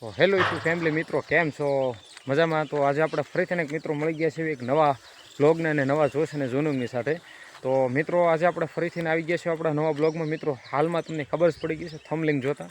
તો hello YouTube family મિત્રો, કેમ છો? મજામાં? તો આજે આપણે ફરીથી એક મિત્રો મળી ગયા છીએ એક નવા બ્લોગને અને નવા જોશ અને જૂનુમની સાથે. તો મિત્રો, આજે આપણે ફરીથી આવી ગયા છીએ આપણા નવા બ્લોગમાં મિત્રો, હાલમાં તમને ખબર જ પડી ગઈ છે થમલિંગ જોતા.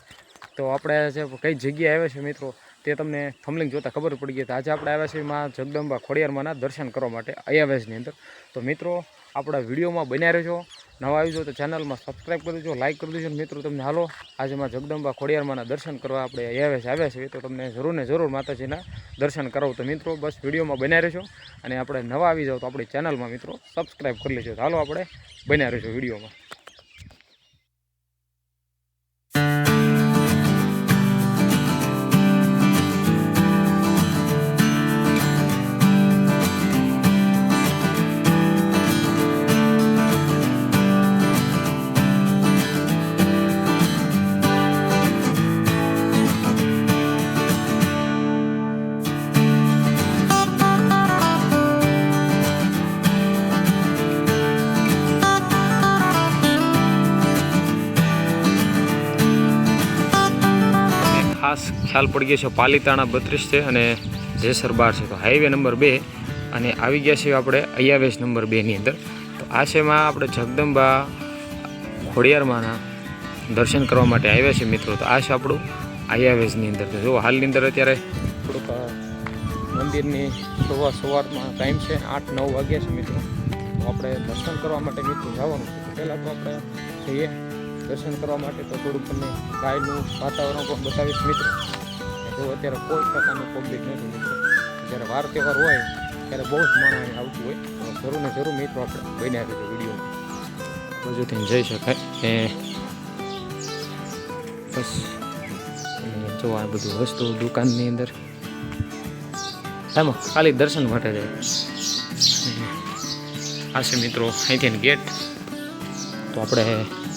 તો આપણે જે કઈ જગ્યાએ આવ્યા છે મિત્રો, તે તમને થમલિંગ જોતા ખબર પડી ગઈ. આજે આપણે આવ્યા છીએ માં જગદંબા ખોડિયારમાંના દર્શન કરવા માટે અયાવેશની અંદર. તો મિત્રો, આપણા વિડીયોમાં બન્યા રહેજો. નવા આવી જાઓ તો ચેનલમાં સબસ્ક્રાઈબ કરી દેજો લાઇક કરી દેજો મિત્રો તમને હાલો, આજે માં જગદંબા ખોડિયારમાંના દર્શન કરવા આપણે અયાવેશ આવ્યા છીએ તો તમને જરૂર ને જરૂર માતાજીના દર્શન કરાવો. તો મિત્રો, બસ વિડીયોમાં બન્યા રહેશો અને આપણે નવા આવી જાઓ તો આપણી ચેનલમાં મિત્રો સબસ્ક્રાઈબ કરી લેજો. હાલો આપણે બન્યા રહીશું વિડીયોમાં. ખાસ ખ્યાલ પડી ગયો છે, પાલીતાણા બત્રીસ છે અને જેસર બાર છે. તો હાઈવે નંબર બે અને આવી ગયા છીએ આપણે અયાવેશ નંબર બેની અંદર. તો આ શેમાં આપણે જગદંબા ખોડિયારમાંના દર્શન કરવા માટે આવ્યા છે મિત્રો. તો આ છે આપણું અયાવેશની અંદર. તો જો હાલની અંદર અત્યારે થોડુંક મંદિરની સવાર સવારમાં ટાઈમ છે આઠ નવ વાગ્યા છે મિત્રો. તો આપણે દર્શન કરવા માટે મિત્રો જવાનું પહેલાં તો આપણે જઈએ. દર્શન કરવા માટે તો થોડુંક તમને ગાયનું વાતાવરણ પણ બતાવીશ મિત્રો. જો અત્યારે કોઈ પ્રકારનું પબ્લિક નથી મિત્રો. જ્યારે વાર તહેવાર હોય, ત્યારે બહુ જ માણસ આવતું હોય. તો જરૂર ને જરૂર મિત્રો આપણે બન્યા રહીશું વિડીયોમાં. બાજુથી જઈ શકાય. એ બસ. જો આ બધું વસ્તુ દુકાનની અંદર. એમાં ખાલી દર્શન માટે જાય આ છે મિત્રો અહીંથી ગેટ. તો આપણે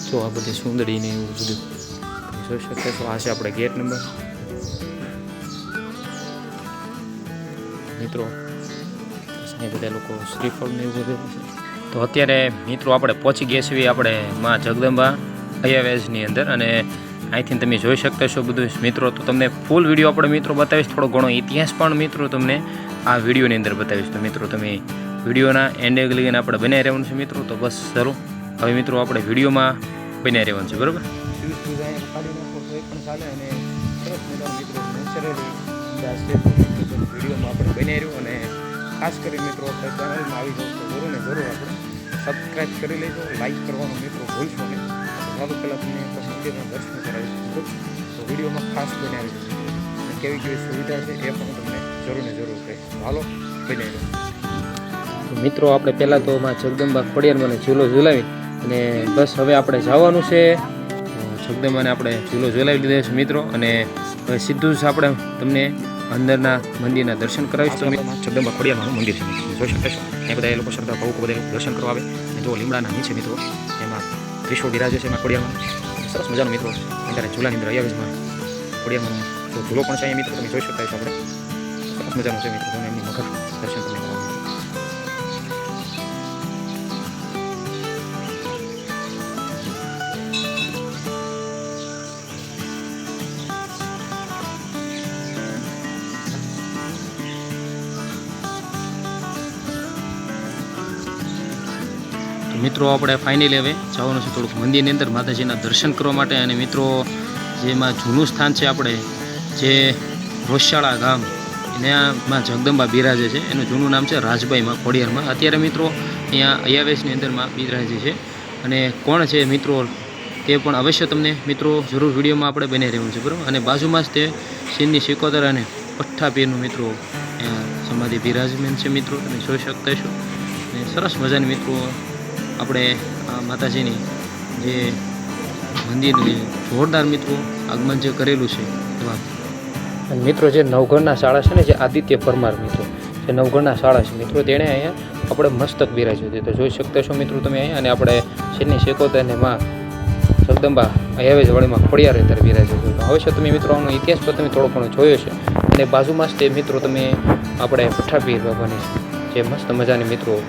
જો આ બધી સુંદરી ને એવું બધું જોઈ શકીએ છો. આ છે આપણે ગેટ નંબર. મિત્રો એ બધા લોકો શ્રીફળ ને એવું બધું તો અત્યારે મિત્રો આપણે પહોંચી ગયા છીએ આપણે માં જગદંબા અયાવેજની અંદર અને અહીંથી તમે જોઈ શકતા છો બધું મિત્રો, તો તમને ફૂલ વીડિયો આપણે મિત્રો બતાવીશ. થોડો ઘણો ઇતિહાસ પણ મિત્રો તમને આ વિડીયોની અંદર બતાવીશ. તો મિત્રો, તમે વિડીયોના એન્ડ લઈને આપણે બનાવી રહેવાનું છે મિત્રો. તો બસ ચલો હવે મિત્રો, આપણે વિડીયોમાં બન્યા રહેવાનું છે, બરાબર? વિડીયોમાં આપણે બન્યા રહ્યું અને ખાસ કરી મિત્રો, આપણે ચેનલમાં આવી જાવ તો જરૂર ને જરૂર આપણે સબસ્ક્રાઈબ કરી લેજો લાઈક કરવાનું મિત્રો ભૂલશો નહીં ચાલો પહેલાં તમને પસંદગીના દર્શન કરાવીશું તો વિડીયોમાં ખાસ બન્યા અને કેવી કેવી સુવિધા છે એ પણ તમને જરૂર ને જરૂર કહીશ હાલો બની રહ્યો મિત્રો આપણે પહેલાં તો માં જગદંબા ખોડિયારમાં ઝૂલો ઝુલાવી. અને બસ હવે આપણે જવાનું છે. જગદંબાને આપણે ઝૂલો ઝુલાવી લીધો છે મિત્રો. અને હવે સીધું જ આપણે તમને અંદરના મંદિરના દર્શન કરાવીશું. જગદંબા ખોડિયારમાંનું મંદિર છે જોઈ શકે છો. એ બધા એ લોકો શ્રદ્ધા ભાવુકો બધા દર્શન કરવા આવે. અને જો લીમડાના નીચે મિત્રો, એમાં ત્રિશૂળ બિરાજે છે એમાં ખોડિયામાં સરસ મજાનો મિત્રો. અત્યારે ઝૂલાની અંદર અયાવીસમાં ખોડિયામાં ઝૂલો પણ છે અહીંયા મિત્રો, તમે જોઈ શકતા છો આપણે. સરસ મજાનો છે મિત્રો. તમે એમની મિત્રો, આપણે ફાઇનલી હવે જવાનું છે થોડુંક મંદિરની અંદર માતાજીના દર્શન કરવા માટે. અને મિત્રો, જેમાં જૂનું સ્થાન છે આપણે, જે રોશાળા ગામ, એનામાં જગદંબા બિરાજે છે. એનું જૂનું નામ છે રાજભાઈમાં ખોડિયારમાં. અત્યારે મિત્રો, અહીંયા અયાવેશની અંદરમાં બિરાજે છે. અને કોણ છે મિત્રો, તે પણ અવશ્ય તમને મિત્રો, જરૂર વિડીયોમાં આપણે બની રહેવું છે, બરાબર? અને બાજુમાં જ તે સિંહની સિકોતર અને પઠ્ઠા પીરનું મિત્રો સમાધિ બિરાજમાન છે મિત્રો. તમે જોઈ શકતા છો અને સરસ મજાની મિત્રો આપણે માતાજીની જે મંદિરની જોરદાર મિત્રો આગમન જે કરેલું છે એવા મિત્રો, જે નવઘરના શાળા છે ને, જે આદિત્ય પરમાર મિત્રો, જે નવઘરના શાળા છે, મિત્રો, તેણે અહીંયા આપણે મસ્તક બિરાજ્યું હતું તો જોઈ શકતા છો મિત્રો તમે અહીંયા, અને આપણે છેલ્લી શેકોતર અને માં જગદંબા અયાવેજ વળીમાં ખોડિયાર રહેતા બિરાજ્યું હતું તો છે તમે મિત્રો, આનો ઇતિહાસ પર તમે થોડો ઘણો જોયો છે. અને બાજુમાં જ તે મિત્રો તમે આપણે પઠ્ઠાપીર બાબાની જે મસ્ત મજાની મિત્રો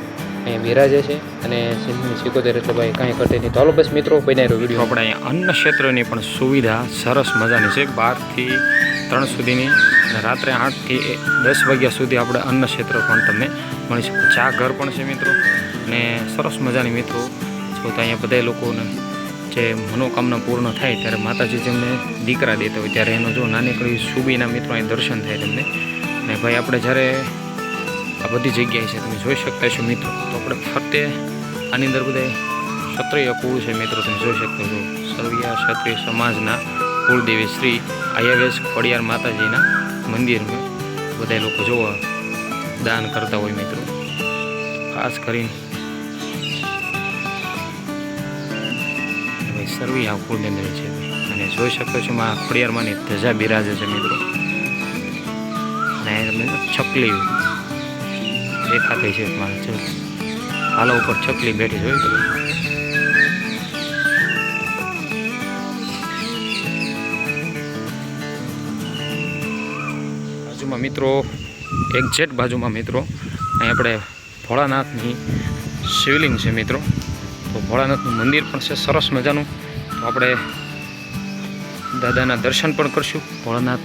અહીંયા બિરાજે છે અને સિંધની સિકોતેર એટલે ભાઈ કાંઈ ઘટે નહીં. તો હાલો બસ મિત્રો બનાવ્યો વીડિયો. આપણે અહીંયા અન્ન ક્ષેત્રની પણ સુવિધા સરસ મજાની છે. બારથી ત્રણ સુધીની અને રાત્રે આઠથી દસ વાગ્યા સુધી આપણે અન્ન ક્ષેત્ર પણ તમને મળી શકો ચા ઘર પણ છે મિત્રો. અને સરસ મજાની મિત્રો, જો અહીંયા બધા લોકોને જે મનોકામના પૂર્ણ થાય ત્યારે માતાજી જેમને દીકરા દેતા હોય ત્યારે એનો જો નાનકડી સુબીના મિત્રો અહીં દર્શન થાય તમને. અને ભાઈ આપણે જ્યારે આ બધી જગ્યાએ છે, તમે જોઈ શકતા છો મિત્રો. તો આપણે ફરતે આની અંદર બધા ક્ષત્રિય કુળ છે મિત્રો, તમે જોઈ શકો છો સર્વિયા ક્ષત્રિય સમાજના કુળદેવી શ્રી આયાવેશ ખોડિયાર માતાજીના મંદિરમાં બધા લોકો જોવા દાન કરતા હોય મિત્રો. ખાસ કરીને સર્વી આ કુળની અંદર છે. અને જોઈ શકો છો માં ખોડિયારમાંની ધજા બિરાજે છે મિત્રો. અને છકલી દેખાતી છે. હાલો ઉપર છકલી બેઠી જોઈ બાજુમાં મિત્રો એક્ઝેક્ટ બાજુમાં મિત્રો, અહીં આપણે ભોળાનાથની શિવલિંગ છે મિત્રો. તો ભોળાનાથનું મંદિર પણ છે, સરસ મજાનું. તો આપણે દાદાના દર્શન પણ કરશું. ભોળાનાથ.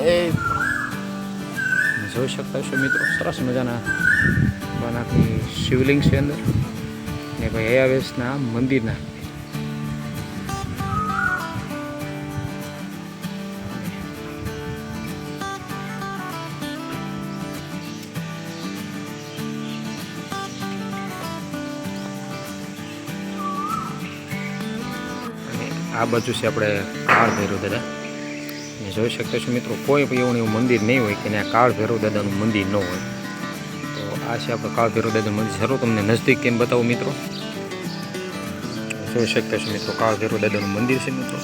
એ જોઈ શકતા છો મિત્રો. સરસ મજાના ભોળાનાથની શિવલિંગ છે અંદર. ને ભાઈ અયાવેશના મંદિરના. આ બાજુ છે આપણે કાળ ભૈરવ દાદા જોઈ શકો છો મિત્રો, કોઈ પણ એવું એવું મંદિર નહીં હોય કે ત્યાં કાળ ભૈરવ દાદાનું મંદિર ન હોય. તો આ છે આપણે કાળ ભૈરવ દાદાનું મંદિર. જરૂર તમને નજદીક કેમ બતાવું મિત્રો? જોઈ શકો છો મિત્રો, કાળ ભૈરવ દાદાનું મંદિર છે મિત્રો.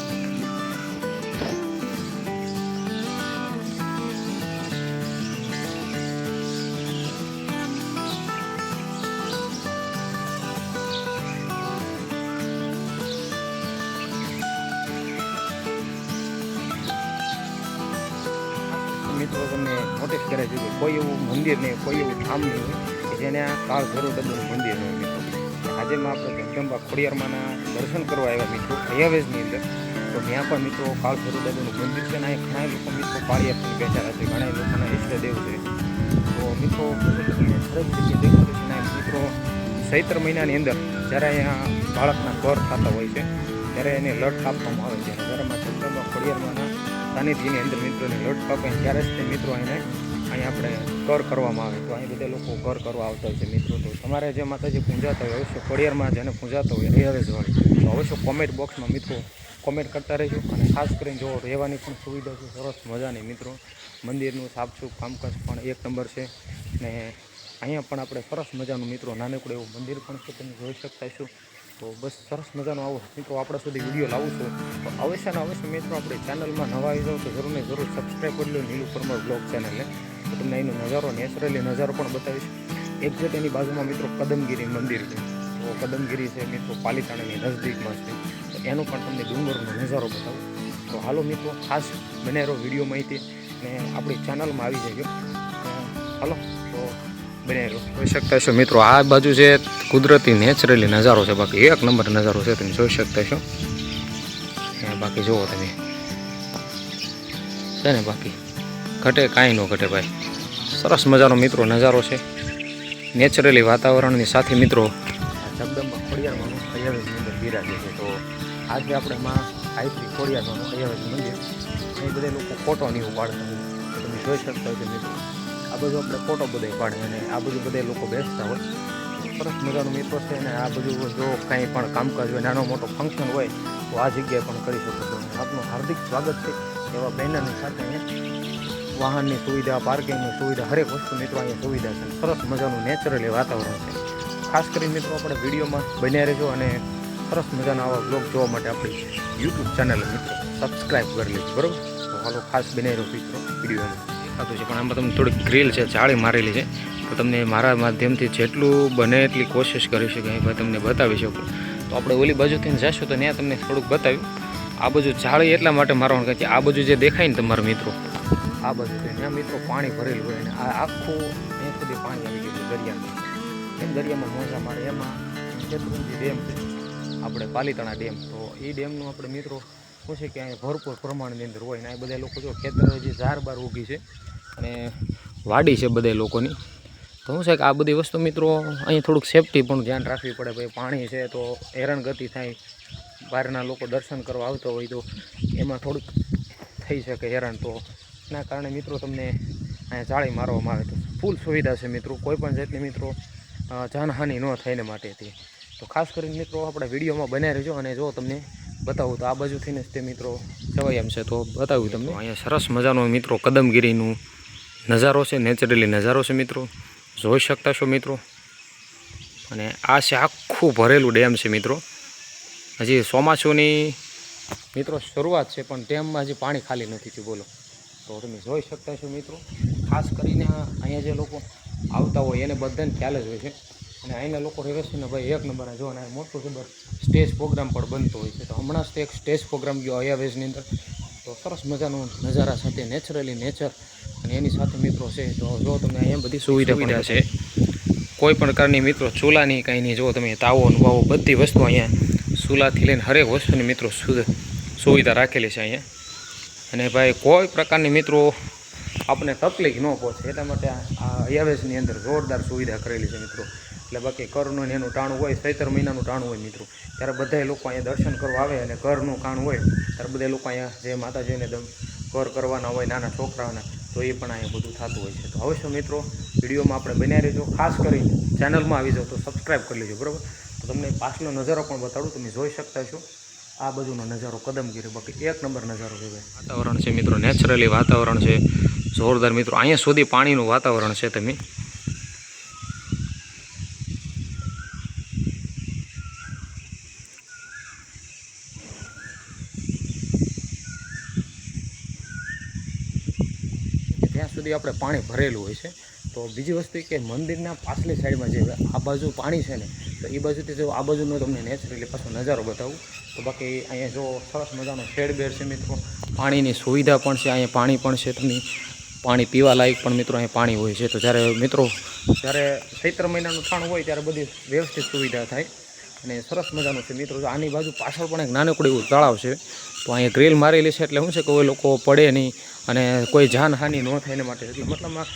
મિત્રો તમને નોટિસ કરે છે કે કોઈ એવું મંદિર નહીં કોઈ એવું ધામ નહીં કે જેને આ કાળ ભૈરવ દાદાનું મંદિર નહીં મિત્રો આજે માં આપણે જગદંબા ખોડિયારમાંના દર્શન કરવા આવ્યા મિત્રો અયાવેજની અંદર. તો ત્યાં પણ મિત્રો કાળ ભૈરવ મંદિર છે અને ઘણા લોકો મિત્રો પાળિયા પણ બેઠા છે ઘણા લોકોના ઈષ્ટદેવ છે. તો મિત્રો તમને દરેક જગ્યાએ દેખાતું છે ને મિત્રો, ચૈત્ર મહિનાની અંદર જ્યારે અહીંયા બાળકના ઘર થતા હોય છે, ત્યારે એને લટ કાપવામાં આવે છે. ઘરમાં જગદંબા ખોડિયારમાંના સાનિધ્યની અંદર મિત્રોને લોટ કાપે ત્યારે જ તે મિત્રો એને અહીં આપણે કર કરવામાં આવે. તો અહીં બધા લોકો કર કરવા આવતા હોય છે મિત્રો. તો તમારે જે માતાજી પૂંજાતા હોય, અવશ્ય ખોડિયારમાં જેને પૂંજાતા હોય રિયાવેજ વાળી તો અવશ્ય કોમેન્ટ બોક્સમાં મિત્રો કોમેન્ટ કરતા રહેજો અને ખાસ કરીને જો રહેવાની પણ સુવિધા છે, સરસ મજાની મિત્રો. મંદિરનું સાફસૂફ કામકાજ પણ એક નંબર છે. ને અહીંયા પણ આપણે સરસ મજાનું મિત્રો, નાનકડું એવું મંદિર પણ છે, તમે જોઈ શકતા છો તો બસ સરસ મજાનો આવો. મિત્રો, આપણા સુધી વીડિયો લાવું છું. તો અવશ્ય ને અવશ્ય મિત્રો, આપણે ચેનલમાં નવા આવી જાઓ તો જરૂર ને જરૂર સબસ્ક્રાઈબ કરી લો નીલુ પરમાર બ્લોગ ચેનલને તો તમને એનો નજારો નેચરલી નજારો પણ બતાવીશ. એક્ઝેક્ટ એની બાજુમાં મિત્રો કદમગીરી મંદિર છે. તો કદમગીરી છે મિત્રો પાલિતાણાની નજદીકમાં છે. તો એનો પણ તમને ડુંગરનો નજારો બતાવું. તો હાલો મિત્રો, ખાસ બનેરો વીડિયો માહિતી. ને આપણી ચેનલમાં આવી જજો. હાલો. જોઈ શકતા છો મિત્રો, આ બાજુ છે કુદરતી નેચરલી નજારો છે, બાકી એક નંબર નજારો છે, તમે જોઈ શકતા છો બાકી જુઓ તમે. છે ને બાકી? ઘટે કાંઈ ન ઘટે ભાઈ. સરસ મજાનો મિત્રો નજારો છે. નેચરલી વાતાવરણની સાથે મિત્રો જગદંબા ખોડિયારમાંનું અયાવેજની મંદિર બિરાજે છે. તો આજે આપણે માં આઈપી ખોડિયારમાંનું અયાવેજ મંદિર એ બધા લોકો ફોટો નહીં ઉપાડતા તમે જોઈ શકતા હોય મિત્રો. બધું આપણે ફોટો બધે પાડે અને આ બધું બધા લોકો બેસતા હોય. સરસ મજાનો મિત્રો છે અને આ બધું જો કાંઈ પણ કામકાજ હોય, નાનો મોટો ફંક્શન હોય, તો આ જગ્યાએ પણ કરી શકો છો. આપનું હાર્દિક સ્વાગત છે એવા બેનરની સાથે વાહનની સુવિધા, પાર્કિંગની સુવિધા, હરેક વસ્તુ મિત્રો અહીંયા સુવિધા છે. સરસ મજાનું નેચરલી વાતાવરણ છે. ખાસ કરીને મિત્રો આપણે વિડીયોમાં બન્યા રહેજો અને સરસ મજાના આવા બ્લોગ જોવા માટે આપણી યુટ્યુબ ચેનલ મિત્રો સબસ્ક્રાઈબ કરી લેજો. બરાબર? તો હાલો ખાસ બન્યા રહ્યો મિત્રો વિડીયોમાં. દેખાતું છે, પણ આમાં તમને થોડીક ગ્રીલ છે જાળી મારેલી છે. તો તમને મારા માધ્યમથી જેટલું બને એટલી કોશિશ કરી શકે એ તમને બતાવી શકું. તો આપણે ઓલી બાજુથી જઈશું તો ત્યાં તમને થોડુંક બતાવ્યું. આ બાજુ જાળી એટલા માટે મારવાનું કે આ બાજુ જે દેખાય ને તમારા મિત્રો, આ બાજુ ત્યાં મિત્રો પાણી ભરેલું હોય અને આ આખું ત્યાં સુધી પાણી આવી ગયું દરિયામાં. એમ દરિયામાં મોજા મારે એમાં શેત્રુંજી ડેમ છે, આપણે પાલીતાણા ડેમ. તો એ ડેમનું આપણે મિત્રો શું છે કે અહીંયા ભરપૂર પ્રમાણની અંદર હોય ને આ બધા લોકો જો ખેતર જે ઝાર બાર ઊગી છે અને વાડી છે બધા લોકોની. તો શું છે કે આ બધી વસ્તુ મિત્રો અહીંયા થોડુંક સેફટી પણ ધ્યાન રાખવી પડે. ભાઈ, પાણી છે તો હેરાનગતિ થાય. બહારના લોકો દર્શન કરવા આવતા હોય તો એમાં થોડુંક થઈ શકે હેરાન તો. એના કારણે મિત્રો તમને અહીંયા જાળી મારવામાં આવે તો ફૂલ સુવિધા છે મિત્રો. કોઈપણ જાતની મિત્રો જાનહાનિ ન થાય ને માટેથી તો ખાસ કરીને મિત્રો આપણે વિડીયોમાં બનાવી રહેજો અને જો તમને બતાવું તો આ બાજુ થઈને જ તે મિત્રો જવાય એમ છે. તો બતાવ્યું તમને. અહીંયા સરસ મજાનો મિત્રો કદમગીરીનું નજારો છે નેચરલી નજારો છે મિત્રો. જોઈ શકતા છો મિત્રો. અને આ છે આખું ભરેલું ડેમ છે મિત્રો. હજી ચોમાસુની મિત્રો શરૂઆત છે પણ ડેમમાં હજી પાણી ખાલી નથી થયું બોલો. તો તમે જોઈ શકતા છો મિત્રો. ખાસ કરીને અહીંયા જે લોકો આવતા હોય એને બધાને ખ્યાલ જ હોય છે. અને અહીંના લોકો રહેવાસીને ભાઈ એક નંબર જો અને મોટું જબર સ્ટેજ પ્રોગ્રામ પણ બનતો હોય છે. તો હમણાં જ એક સ્ટેજ પ્રોગ્રામ ગયો અયાવેજની અંદર. તો સરસ મજાનો નજારા સાથે નેચરલી નેચર અને એની સાથે મિત્રો છે. તો જો તમને અહીંયા બધી સુવિધા છે. કોઈ પણ પ્રકારની મિત્રો ચૂલાની કાંઈ નહીં જો તમે તાવો ને વાવો બધી વસ્તુ અહીંયા ચૂલાથી લઈને હરેક વસ્તુની મિત્રો સુવિધા રાખેલી છે અહીંયા. અને ભાઈ કોઈ પ્રકારની મિત્રો આપણે તકલીફ ન પહોંચે. એટલા માટે આ આ અયાવેશની અંદર જોરદાર સુવિધા કરેલી છે મિત્રો. એટલે બાકી કરનું ને એનું ટાણું હોય સૈતર મહિનાનું ટાણું હોય મિત્રો. ત્યારે બધા લોકો અહીંયા દર્શન કરવા આવે અને ઘરનું કાણું હોય, ત્યારે બધા લોકો અહીંયા જે માતાજીને કર કરવાના હોય, નાના છોકરાઓના, તો એ પણ અહીંયા બધું થતું હોય છે. તો અવશ્ય મિત્રો, વિડીયોમાં આપણે બન્યા રહેજો. ખાસ કરી ચેનલમાં આવી જાઓ તો સબસ્ક્રાઈબ કરી લેજો, બરાબર? તો તમને પાછલો નજારો પણ બતાડું, તમે જોઈ શકતા છો. આ બાજુનો નજારો કદમગીરી, બાકી એક નંબર નજારો કહેવાય વાતાવરણ છે મિત્રો, નેચરલી વાતાવરણ છે. જોરદાર મિત્રો, અહીંયા સુધી પાણીનું વાતાવરણ છે તમે. સુધી આપણે પાણી ભરેલું હોય છે. તો બીજી વસ્તુ કે મંદિરના પાછલી સાઈડમાં જે આ બાજુ પાણી છે ને, તો એ બાજુથી જો આ બાજુનો તમને નેચરલી પાછો નજારો બતાવું. તો બાકી અહીંયા જો સરસ મજાનો શેડ બેડ છે મિત્રો. પાણીની સુવિધા પણ છે, અહીંયા પાણી પણ છે. તમને પાણી પીવા લાયક પણ મિત્રો અહીંયા પાણી હોય છે. તો જ્યારે મિત્રો, જ્યારે ચૈત્ર મહિનાનું ઠાણ હોય ત્યારે બધી વ્યવસ્થિત સુવિધા થાય. અને સરસ મજાનું છે મિત્રો. આની બાજુ પાછળ પણ એક નાનકડું એવું તળાવ છે. તો અહીંયા ગ્રીલ મારેલી છે એટલે શું છે કે કોઈ લોકો પડે નહીં અને કોઈ જાનહાનિ ન થાય એના માટે એટલે મતલબમાં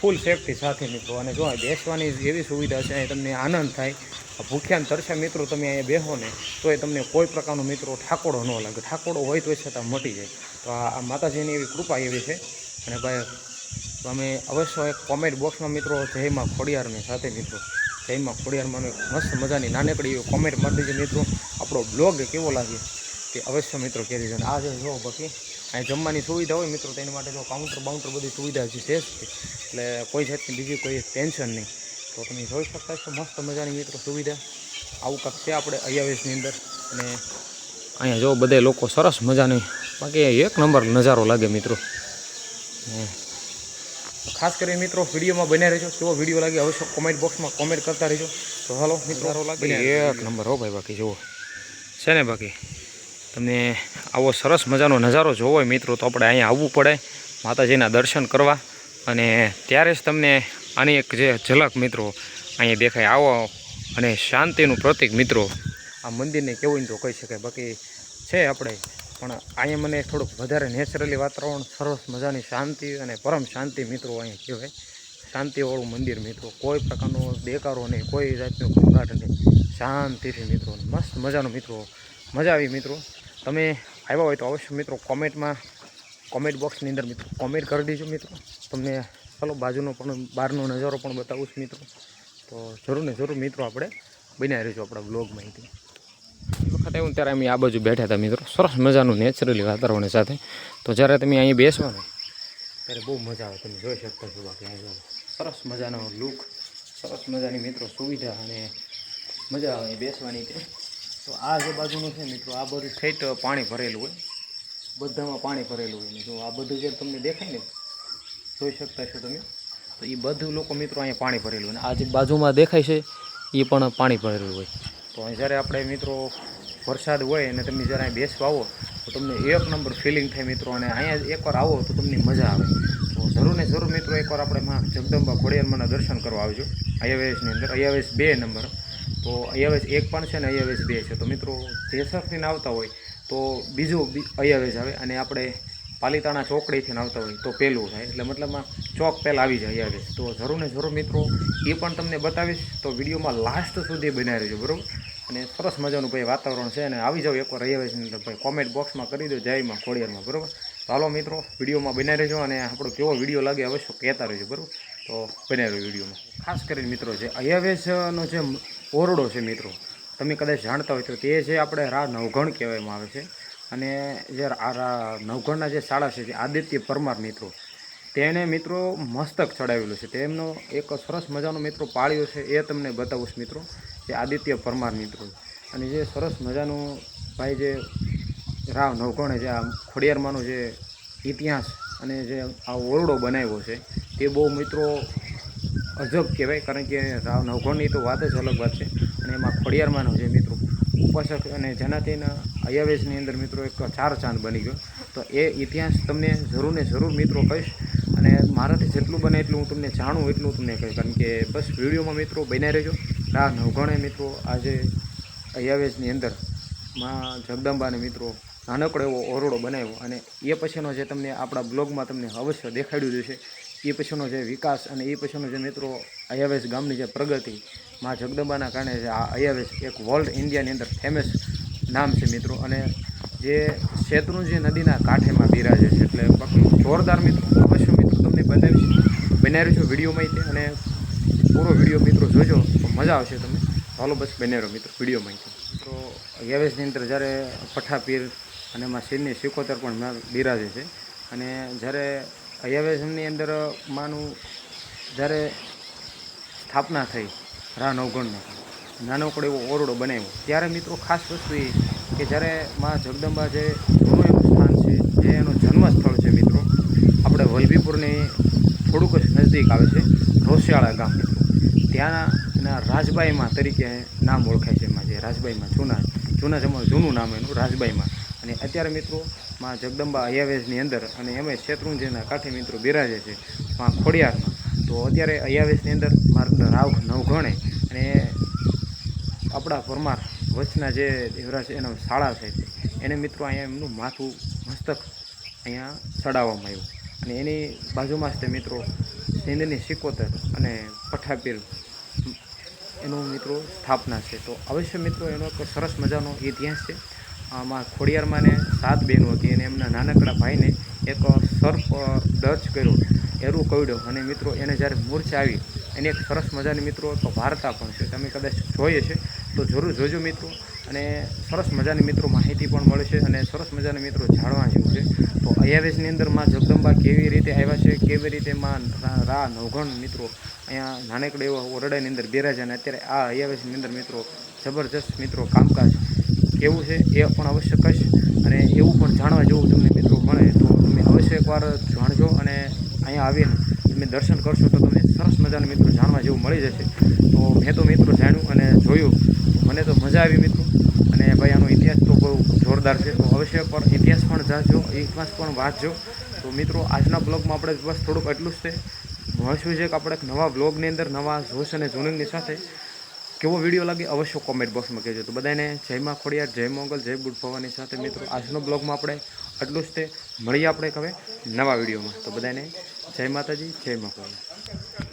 ફૂલ સેફટી સાથે મિત્રો અને જો બેસવાની એવી સુવિધા છે, અહીં તમને આનંદ થાય. ભૂખ્યાન ભૂખ્યા તરસ્યા મિત્રો તમે અહીંયા બેહો ને તો એ તમને કોઈ પ્રકારનો મિત્રો ઠાકોડો ન લાગે. ઠાકોડો હોય તો છતાં મટી જાય. તો આ માતાજીની એવી કૃપા એવી છે. અને ભાઈ, તમે અવશ્ય એક કોમેન્ટ બોક્સમાં મિત્રો જયમાં ખોડિયારની સાથે મિત્રો જયમાં ખોડિયારમાં મસ્ત મજાની નાનકડી કોમેન્ટ મારી જે મિત્રો. આપણો બ્લોગ કેવો લાગે તે અવશ્ય મિત્રો કેરી અને આ જે જો બાકી અહીં જમવાની સુવિધા હોય મિત્રો તેની માટે જો કાઉન્ટર બાઉન્ટર બધી સુવિધા હજી છે એટલે કોઈ જાતની બીજી કોઈ ટેન્શન નહીં. તો તમે જોઈ શકતા છો મસ્ત મજાની મિત્રો સુવિધા. આવું કાંક છે આપણે અયાવીસની અંદર. અને અહીંયા જો બધે લોકો સરસ મજાની બાકી એક નંબર નજારો લાગે મિત્રો. ખાસ કરી મિત્રો વિડીયોમાં બન્યા રહેજો. કેવો વીડિયો લાગે અવશ્ય કોમેન્ટ બોક્સમાં કોમેન્ટ કરતા રહેજો. તો હાલો મિત્રો. લાગે. એક નંબર હો ભાઈ બાકી જુઓ. છે ને બાકી? તમને આવો સરસ મજાનો નજારો જોવો હોય મિત્રો, તો આપણે અહીંયા આવવું પડે, માતાજીના દર્શન કરવા. અને ત્યારે જ તમને આની એક જે ઝલક મિત્રો અહીંયા દેખાય, આવો અને શાંતિનું પ્રતિક મિત્રો. આ મંદિરને કેવું તો કહી શકાય, બાકી છે આપણે. પણ અહીંયા મને થોડુંક વધારે નેચરલી વાતાવરણ, સરસ મજાની શાંતિ અને પરમ શાંતિ મિત્રો અહીંયા કહેવાય. શાંતિવાળું મંદિર મિત્રો, કોઈ પ્રકારનો દેકારો નહીં, કોઈ જાતનો ઘોંઘાટ નહીં. શાંતિથી મિત્રો, મસ્ત મજાનો મિત્રો મજા આવી મિત્રો. તમે આવ્યા હોય તો અવશ્ય મિત્રો કોમેન્ટમાં, કોમેન્ટ બોક્સની અંદર મિત્રો કોમેન્ટ કરી દેજો મિત્રો. તમને ચાલો બાજુનો પણ, બહારનો નજારો પણ બતાવું છું મિત્રો. તો જરૂર ને જરૂર મિત્રો આપણે બનાવી રહીશું આપણા બ્લોગ એ વખતે હું ત્યારે અમે આ બાજુ બેઠા હતા મિત્રો. સરસ મજાનું નેચરલી વાતાવરણ સાથે. તો જ્યારે તમે અહીં બેસો ને ત્યારે બહુ મજા આવે. તમે જોઈ શકતા છો બાકી અહીં જો સરસ મજાનો લુક સરસ મજાની મિત્રો સુવિધા અને મજા આવે બેસવાની. તે તો આ જે બાજુનું છે મિત્રો, આ બધું ઠેઠ પાણી ભરેલું હોય. બધામાં પાણી ભરેલું હોય મિત્રો આ બધું જે તમને દેખાય ને, જોઈ શકતા છો તમે. તો એ બધું લોકો મિત્રો અહીંયા પાણી ભરેલું હોય આ જે બાજુમાં દેખાય છે એ પણ પાણી ભરેલું હોય. તો જ્યારે આપણે મિત્રો વરસાદ હોય અને તમે જ્યારે અહીં બેસવા આવો, તો તમને એક નંબર ફિલિંગ થાય મિત્રો. અને અહીંયા એકવાર આવો તો તમને મજા આવે. તો જરૂર ને જરૂર મિત્રો એકવાર આપણે માં જગદંબા ખોડિયારમાંના દર્શન કરવા આવજો. આયાવેશની અંદર આયાવેશ બે નંબર. તો અયાવેશ એક પણ છે ને અયાવેશ બે છે. તો મિત્રો જેસરથી આવતા હોય તો બીજું અયાવેશ આવે અને આપણે પાલિતાણા ચોકડીથી આવતા હોય તો પહેલું થાય. એટલે મતલબમાં ચોક પહેલાં આવી જાય અયાવેશ. તો જરૂર ને જરૂર મિત્રો, એ પણ તમને બતાવીશ. તો વિડીયોમાં લાસ્ટ સુધી બનાવી રહેજો, બરાબર? અને સરસ મજાનું ભાઈ વાતાવરણ છે અને આવી જાવ એકવાર અયાવેજની અંદર ભાઈ કોમેન્ટ બોક્સમાં કરી દો જયમાં ખોડિયારમાં, બરાબર? તો મિત્રો, વિડીયોમાં બનાવી રહેજો અને આપણો કેવો વીડિયો લાગે અવશ્ય કહેતા રહેજો, બરાબર? તો બનાવી વિડીયોમાં. ખાસ કરીને મિત્રો છે અયાવેશનો જે ઓરડો છે મિત્રો. તમે કદાચ જાણતા હોય તો તે છે આપણે રા નવઘણ કહેવામાં આવે છે. અને જે રા નવઘણના જે શાળા છે, જે આદિત્ય પરમાર મિત્રો તેણે મિત્રો મસ્તક ચડાવેલું છે. તેમનો એક સરસ મજાનો મિત્રો પાળ્યો છે, એ તમને બતાવું છું મિત્રો, જે આદિત્ય પરમાર મિત્રો. અને જે સરસ મજાનું ભાઈ જે રાવ નવઘણે જે આ ખોડિયારમાંનો જે ઇતિહાસ અને જે આ ઓરડો બનાવ્યો છે, તે બહુ મિત્રો અજબ કહેવાય, કારણ કે રાવ નવઘણની તો વાત જ અલગ વાત છે. અને એમાં ખોડિયારમાંનો જે મિત્રો ઉપાસક અને જેનાથી અયાવેશની અંદર મિત્રો એક ચાર ચાંદ બની ગયો. તો એ ઇતિહાસ તમને જરૂર ને જરૂર મિત્રો કહીશ. અને મારાથી જેટલું બને એટલું હું તમને જાણું એટલું તમને કહીશ. કારણ કે બસ વિડીયોમાં મિત્રો બન્યા રહેજો. રાહ નવઘણે મિત્રો આજે અયાવેશની અંદરમાં જગદંબાને મિત્રો નાનકડો એવો ઓરડો બનાવ્યો. અને એ પછીનો જે તમને આપણા બ્લોગમાં તમને અવશ્ય દેખાડ્યું છે એ પછીનો જે વિકાસ અને એ પછીનો જે મિત્રો અયાવેશ ગામની જે પ્રગતિ, માં જગદંબાના કારણે જે આ અયાવેશ એક વર્લ્ડ ઇન્ડિયાની અંદર ફેમસ નામ છે મિત્રો. અને જે શેત્રુંજી નદીના કાંઠેમાં બિરાજે છે. એટલે બાકી જોરદાર મિત્રો, અવશ્ય મિત્રો તમને બતાવીશ. બનાવ્યું છો વિડીયોમાં તે અને પૂરો વીડિયો મિત્રો જોજો, તો મજા આવશે તમને. હાલો બસ બનેરો મિત્રો વિડીયોમાં તો. અયાવેશની અંદર જ્યારે પઠાપીર અને એમાં શિરની સિકોતર પણ બિરાજે છે. અને જ્યારે અયાવેશની અંદર માનું જ્યારે સ્થાપના થઈ રા નવગણની નાનકડો એવો ઓરડો બનાવ્યો. ત્યારે મિત્રો ખાસ વસ્તુ એ કે જ્યારે મા જગદંબા જે જૂનું એનું સ્થાન છે, જે એનું જન્મ સ્થળ છે મિત્રો, આપણે વલભીપુરની થોડુંક જ નજદીક આવે છે રોસિયાળા ગામ. ત્યાંના રાજબાઈમાં તરીકે નામ ઓળખાય છે એમાં જે રાજબાઈમાં જૂના જૂના જમા જૂનું નામ એનું રાજબાઈમાં. અને અત્યારે મિત્રો માં જગદંબા અયાવેશની અંદર અને એમાં શેત્રુંજીના કાંઠે મિત્રો બિરાજે છે માં ખોડિયારમાં. તો અત્યારે અયાવેશની અંદર મારા રાવ નવઘણે અને આપણા પરમાર વચના જે દેવરા છે, એના શાળા છે. એને મિત્રો અહીંયા એમનું માથું મસ્તક અહીંયા ચડાવવામાં આવ્યું. અને એની બાજુમાં જ તે મિત્રો સિંધની સિકોતર અને પઠાપીર એનું મિત્રો સ્થાપના છે. તો અવશ્ય મિત્રો એનો એક સરસ મજાનો ઇતિહાસ છે. આમાં ખોડિયારમાંને સાત બહેનો હતી અને એમના નાનકડા ભાઈને એક સર્પ દર્જ કર્યો. એરું કવડ્યો અને મિત્રો એને જ્યારે મૂર્છા આવી એને એક સરસ મજાની મિત્રો એક વાર્તા પણ છે. તમે કદાચ જોઈએ છે તો જરૂર જોજો મિત્રો. અને સરસ મજાની મિત્રો માહિતી પણ મળે છે અને સરસ મજાના મિત્રો જાણવા જેવું છે. તો અયાવેશની અંદરમાં જગદંબા કેવી રીતે આવ્યા છે, કેવી રીતે માં રા- નવગણ મિત્રો અહીંયા નાનકડે એવા ઓરડાની અંદર બિરાજ્યા અને અત્યારે આ અયાવેશની અંદર મિત્રો જબરજસ્ત મિત્રો કામકાજ કેવું છે એ પણ અવશ્ય કહીશ. અને એવું પણ જાણવા જેવું તમને મિત્રો મળે તો તમે અવશ્ય એકવાર જાણજો અને અહીંયા આવીને તમે દર્શન કરશો તો તમને સરસ મજાના મિત્રો જાણવા જેવું મળી જશે. તો મેં તો મિત્રો જાણ્યું અને જોયું. મને તો મજા આવી મિત્રો. અને ભાઈ, આનો ઇતિહાસ તો બહુ જોરદાર છે. તો અવશ્ય પર ઇતિહાસ પણ જાણજો, ઇતિહાસ પણ વાંચજો. તો મિત્રો, આજના બ્લોગમાં આપણે બસ થોડુંક એટલું જ છે. મળશું છે કે આપણે નવા બ્લોગની અંદર, નવા જોશ અને જૂનંગની સાથે. કેવો વીડિયો લાગે અવશ્ય કોમેન્ટ બોક્સમાં કહેજો. તો બધાને જય માં જય મોગલ, જય બુટ ભવાની સાથે મિત્રો, આજનો બ્લોગમાં આપણે આટલું જ તે. મળીએ આપણે હવે નવા વિડીયોમાં. તો બધાને જય માતાજી, જય માં ખોડિયાર.